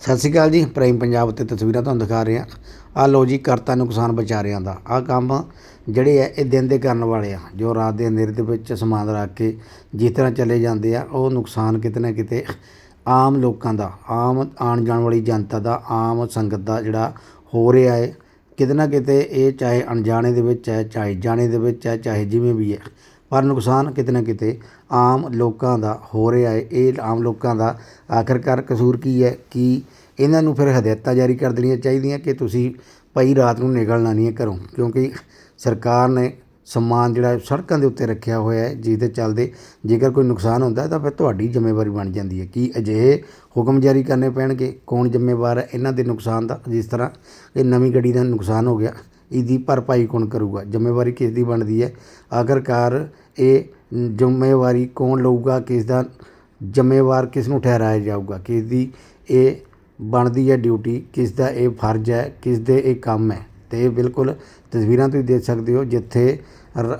ਸਤਿ ਸ਼੍ਰੀ ਅਕਾਲ ਜੀ, ਪ੍ਰਾਈਮ ਪੰਜਾਬ ਉੱਤੇ ਤਸਵੀਰਾਂ ਤੁਹਾਨੂੰ ਦਿਖਾ ਰਹੇ ਹਾਂ। ਆ ਲੋ ਜੀ, ਕਰਤਾ ਨੁਕਸਾਨ ਵਿਚਾਰਿਆਂ ਦਾ। ਆ ਕੰਮ ਜਿਹੜੇ ਆ, ਇਹ ਦਿਨ ਦੇ ਕਰਨ ਵਾਲੇ ਆ, ਜੋ ਰਾਤ ਦੇ ਅੰਧੇਰੇ ਦੇ ਵਿੱਚ ਸਮਾਨ ਰੱਖ ਕੇ ਜਿਸ ਤਰ੍ਹਾਂ ਚਲੇ ਜਾਂਦੇ ਆ, ਉਹ ਨੁਕਸਾਨ ਕਿਤੇ ਨਾ ਕਿਤੇ ਆਮ ਲੋਕਾਂ ਦਾ, ਆਮ ਆਉਣ ਜਾਣ ਵਾਲੀ ਜਨਤਾ ਦਾ, ਆਮ ਸੰਗਤ ਦਾ ਜਿਹੜਾ ਹੋ ਰਿਹਾ ਹੈ। ਕਿਤੇ ਨਾ ਕਿਤੇ ਇਹ ਚਾਹੇ ਅਣਜਾਣੇ ਦੇ ਵਿੱਚ ਹੈ, ਚਾਹੇ ਜਾਣੇ ਦੇ ਵਿੱਚ ਹੈ, ਚਾਹੇ ਜਿਵੇਂ ਵੀ ਹੈ ਪਰ ਨੁਕਸਾਨ ਕਿਤੇ ਨਾ ਕਿਤੇ ਆਮ ਲੋਕਾਂ ਦਾ ਹੋ ਰਿਹਾ ਹੈ। ਇਹ ਆਮ ਲੋਕਾਂ ਦਾ ਆਖਰਕਾਰ ਕਸੂਰ ਕੀ ਹੈ ਕਿ ਇਹਨਾਂ ਨੂੰ ਫਿਰ ਹਦਾਇਤਾਂ ਜਾਰੀ ਕਰ ਦੇਣੀਆਂ ਚਾਹੀਦੀਆਂ ਕਿ ਤੁਸੀਂ ਭਾਈ ਰਾਤ ਨੂੰ ਨਿਕਲਣਾ ਨਹੀਂ ਹੈ ਘਰੋਂ, ਕਿਉਂਕਿ ਸਰਕਾਰ ਨੇ ਸਮਾਨ ਜਿਹੜਾ ਸੜਕਾਂ ਦੇ ਉੱਤੇ ਰੱਖਿਆ ਹੋਇਆ ਹੈ ਜਿਸ ਦੇ ਚੱਲਦੇ ਜੇਕਰ ਕੋਈ ਨੁਕਸਾਨ ਹੁੰਦਾ ਤਾਂ ਫਿਰ ਤੁਹਾਡੀ ਜ਼ਿੰਮੇਵਾਰੀ ਬਣ ਜਾਂਦੀ ਹੈ ਕਿ ਅਜਿਹੇ ਹੁਕਮ ਜਾਰੀ ਕਰਨੇ ਪੈਣਗੇ। ਕੌਣ ਜ਼ਿੰਮੇਵਾਰ ਹੈ? ਇਹਨਾਂ ਦੇ ਨੁਕਸਾਨ ਦਾ ਜਿਸ ਤਰ੍ਹਾਂ ਇਹ ਨਵੀਂ ਗੱਡੀ ਦਾ ਨੁਕਸਾਨ ਹੋ ਗਿਆ ਇਹਦੀ ਭਰਪਾਈ ਕੌਣ ਕਰੂਗਾ? ਜ਼ਿੰਮੇਵਾਰੀ ਕਿਸ ਦੀ ਬਣਦੀ ਹੈ? ਆਖਰਕਾਰ ਇਹ ਜ਼ਿੰਮੇਵਾਰੀ ਕੌਣ ਲਊਗਾ? ਕਿਸ ਦਾ ਜ਼ਿੰਮੇਵਾਰ ਕਿਸ ਨੂੰ ਠਹਿਰਾਇਆ ਜਾਊਗਾ? ਕਿਸ ਦੀ ਇਹ ਬਣਦੀ ਹੈ ਡਿਊਟੀ? ਕਿਸ ਦਾ ਇਹ ਫਰਜ਼ ਹੈ? ਕਿਸ ਦੇ ਇਹ ਕੰਮ ਹੈ? ਤੇ ਇਹ ਬਿਲਕੁਲ ਤਸਵੀਰਾਂ ਤੁਸੀਂ ਦੇਖ ਸਕਦੇ ਹੋ, ਜਿੱਥੇ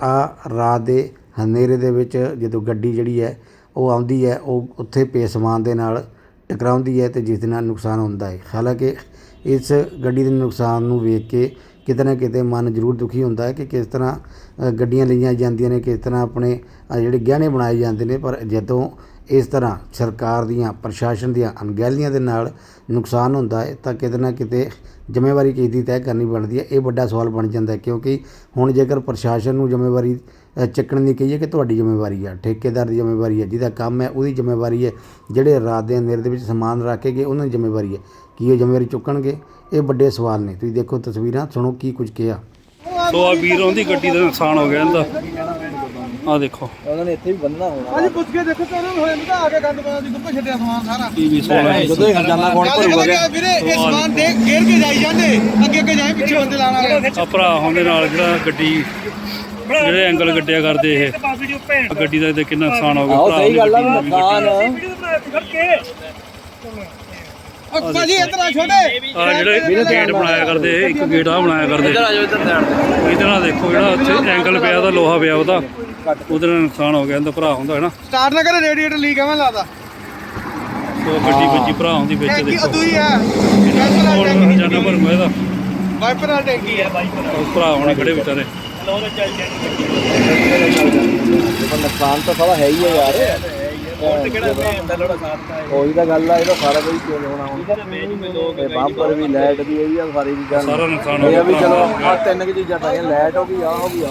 ਆ ਰਾਤ ਦੇ ਹਨੇਰੇ ਦੇ ਵਿੱਚ ਜਦੋਂ ਗੱਡੀ ਜਿਹੜੀ ਹੈ, ਉਹ ਆਉਂਦੀ ਹੈ, ਉਹ ਉੱਥੇ ਪੇ ਸਮਾਨ ਦੇ ਨਾਲ ਟਕਰਾਉਂਦੀ ਹੈ ਤੇ ਜਿਸ ਦੇ ਨਾਲ ਨੁਕਸਾਨ ਹੁੰਦਾ ਹੈ। ਹਾਲਾਂਕਿ ਇਸ ਗੱਡੀ ਦੇ ਨੁਕਸਾਨ ਨੂੰ ਵੇਖ ਕੇ ਕਿਤੇ ਨਾ ਕਿਤੇ ਮਨ ਜ਼ਰੂਰ ਦੁਖੀ ਹੁੰਦਾ ਹੈ ਕਿ ਕਿਸ ਤਰ੍ਹਾਂ ਗੱਡੀਆਂ ਲਈਆਂ ਜਾਂਦੀਆਂ ਨੇ ਕਿਸ ਤਰ੍ਹਾਂ ਆਪਣੇ ਜਿਹੜੇ ਗਹਿਣੇ ਬਣਾਏ ਜਾਂਦੇ ਨੇ ਪਰ ਜਦੋਂ ਇਸ ਤਰ੍ਹਾਂ ਸਰਕਾਰ ਦੀਆਂ ਪ੍ਰਸ਼ਾਸਨ ਦੀਆਂ ਅਣਗਹਿਲੀਆਂ ਦੇ ਨਾਲ ਨੁਕਸਾਨ ਹੁੰਦਾ ਹੈ ਤਾਂ ਕਿਤੇ ਨਾ ਕਿਤੇ ਜ਼ਿੰਮੇਵਾਰੀ ਕਿਸ ਦੀ ਤੈਅ ਕਰਨੀ ਬਣਦੀ ਹੈ। ਇਹ ਵੱਡਾ ਸਵਾਲ ਬਣ ਜਾਂਦਾ ਹੈ ਕਿਉਂਕਿ ਹੁਣ ਜੇਕਰ ਪ੍ਰਸ਼ਾਸਨ ਨੂੰ ਜ਼ਿੰਮੇਵਾਰੀ ਅ, ਚੱਕਣ ਦੀ ਕਹੀਏ ਕਿ ਤੁਹਾਡੀ ਜ਼ਿੰਮੇਵਾਰੀ ਆ ਠੇਕੇਦਾਰ ਦੀ ਜ਼ਿੰਮੇਵਾਰੀ ਹੈ ਜਿਹਦਾ ਕੰਮ ਹੈ ਉਹਦੀ ਜ਼ਿੰਮੇਵਾਰੀ ਹੈ ਜਿਹੜੇ ਰਾਤ ਦੇ ਅੰਧੇਰੇ ਦੇ ਵਿੱਚ ਸਮਾਨ ਰੱਖ ਕੇ ਗਏ ਉਹਨਾਂ ਦੀ ਜ਼ਿੰਮੇਵਾਰੀ ਹੈ। ਕੀ ਉਹ ਜ਼ਿੰਮੇਵਾਰੀ ਚੁੱਕਣਗੇ? ਇਹ ਵੱਡੇ ਸਵਾਲ ਨੇ। ਤੁਸੀਂ ਦੇਖੋ ਤਸਵੀਰਾਂ ਸੁਣੋ ਕੀ ਕੁਝ ਕਿਹਾ। ਸੋ ਆ ਵੀਰੋਂ ਦੀ ਗੱਡੀ ਦਾ ਨੁਕਸਾਨ ਹੋ ਗਿਆ ਇਹਦਾ। ਆ ਦੇਖੋ। ਉਹਨਾਂ ਨੇ ਇੱਥੇ ਵੀ ਬੰਨਣਾ ਹੋਣਾ। ਹਾਂਜੀ ਪੁੱਛ ਕੇ ਦੇਖੋ ਤੈਨੂੰ ਹੋਏ ਤਾਂ ਆ ਕੇ ਗੰਦ ਪਾਉਣ ਦੀ ਛੱਡਿਆ ਸਮਾਨ ਸਾਰਾ। ਟੀਵੀ 16 ਜਦੋਂ ਇਹ ਖਜ਼ਾਨਾ ਕੌਣ ਭਰੂਗਾ ਵੀਰੇ ਇਹ ਸਮਾਨ ਦੇ ਘੇਰ ਕੇ ਜਾਈ ਜਾਂਦੇ। ਅੱਗੇ ਅੱਗੇ ਜਾਏ ਪਿੱਛੇ ਬੰਦੇ ਲਾਣਾ ਆ ਭਰਾ ਹੁੰਦੇ ਨਾਲ ਜਿਹੜਾ ਗੱਡੀ ਜਿਹੜੇ ਐਂਗਲ ਗੱਡਿਆ ਕਰਦੇ ਇਹ। ਗੱਡੀ ਦਾ ਤੇ ਕਿੰਨਾ ਨੁਕਸਾਨ ਹੋ ਗਿਆ। ਆਹੋ ਭਰਾ ਸਹੀ ਗੱਲ ਆ ਦੀ ਨਵੀਂ ਗੱਡੀ ਨੁਕਸਾਨ ਉਹ ਭਾਜੀ ਇਤਨਾ ਛੋਟੇ। ਆ ਜਿਹੜੇ ਗੇਟ ਬਣਾਇਆ ਕਰਦੇ ਇੱਕ ਗੇਟ ਆ ਬਣਾਇਆ ਕਰਦੇ। ਇੱਧਰ ਆ ਜਾਓ ਇੱਧਰ ਸਾਈਡ ਇਹਦੇ ਨਾਲ ਦੇਖੋ ਜਿਹੜਾ ਉੱਥੇ ਐਂਗਲ ਪਿਆ ਉਹਦਾ ਲੋਹਾ ਪਿਆ ਉਹਦਾ। ਉਹਦੇ ਨਾਲ ਨੁਕਸਾਨ ਹੋ ਗਿਆ ਇਹਦਾ ਭਰਾ ਹੁੰਦਾ ਹੈ ਨਾ? ਸਟਾਰਟ ਨਾ ਕਰੇ ਰੇਡੀਏਟਰ ਲੀਕ ਐਵੇਂ ਲਾਦਾ। ਸੋ ਗੱਡੀ ਵੱਜੀ ਭਰਾ ਹੁੰਦੀ ਵਿੱਚ ਟੈਂਕੀ ਦੇਖੋ। ਅਦੂਈ ਹੈ ਵਾਈਪਰ ਵਾਲੀ ਹੁਣ ਟੈਂਕੀ। ਜਾਨਾ ਭਰ ਮੈਂ ਇਹਦਾ। ਵਾਈਪਰ ਵਾਲੀ ਟੈਂਕੀ ਹੈ ਉਹ ਭਰਾ ਹੋਣੇ ਖੜੇ ਵਿਚਾਰੇ। ਨੁਕਸਾਨ ਤਾਂ ਸਾਰਾ ਹੈ ਹੀ ਹੈ ਯਾਰ। ਉਹੀ ਤਾਂ ਗੱਲ ਆ ਇਹਦਾ ਸਾਰਾ ਕੁਝ ਚੇਂਜ ਹੋਣਾ ਹੁਣ। ਇਹ ਬੰਪਰ ਵੀ ਲਾਈਟ ਵੀ ਇਹ ਆ ਸਾਰੀ ਚੀਜ਼ਾਂ ਸਾਰਾ ਨੁਕਸਾਨ ਹੋ ਇਹ ਆ ਵੀ ਗਿਆ ਚਲੋ ਆ ਤਿੰਨ ਕੁ ਚੀਜ਼ਾਂ ਪਾਈਆਂ ਲਾਈਟ ਹੋ ਗਈ ਆ ਹੋ ਗਈ ਆ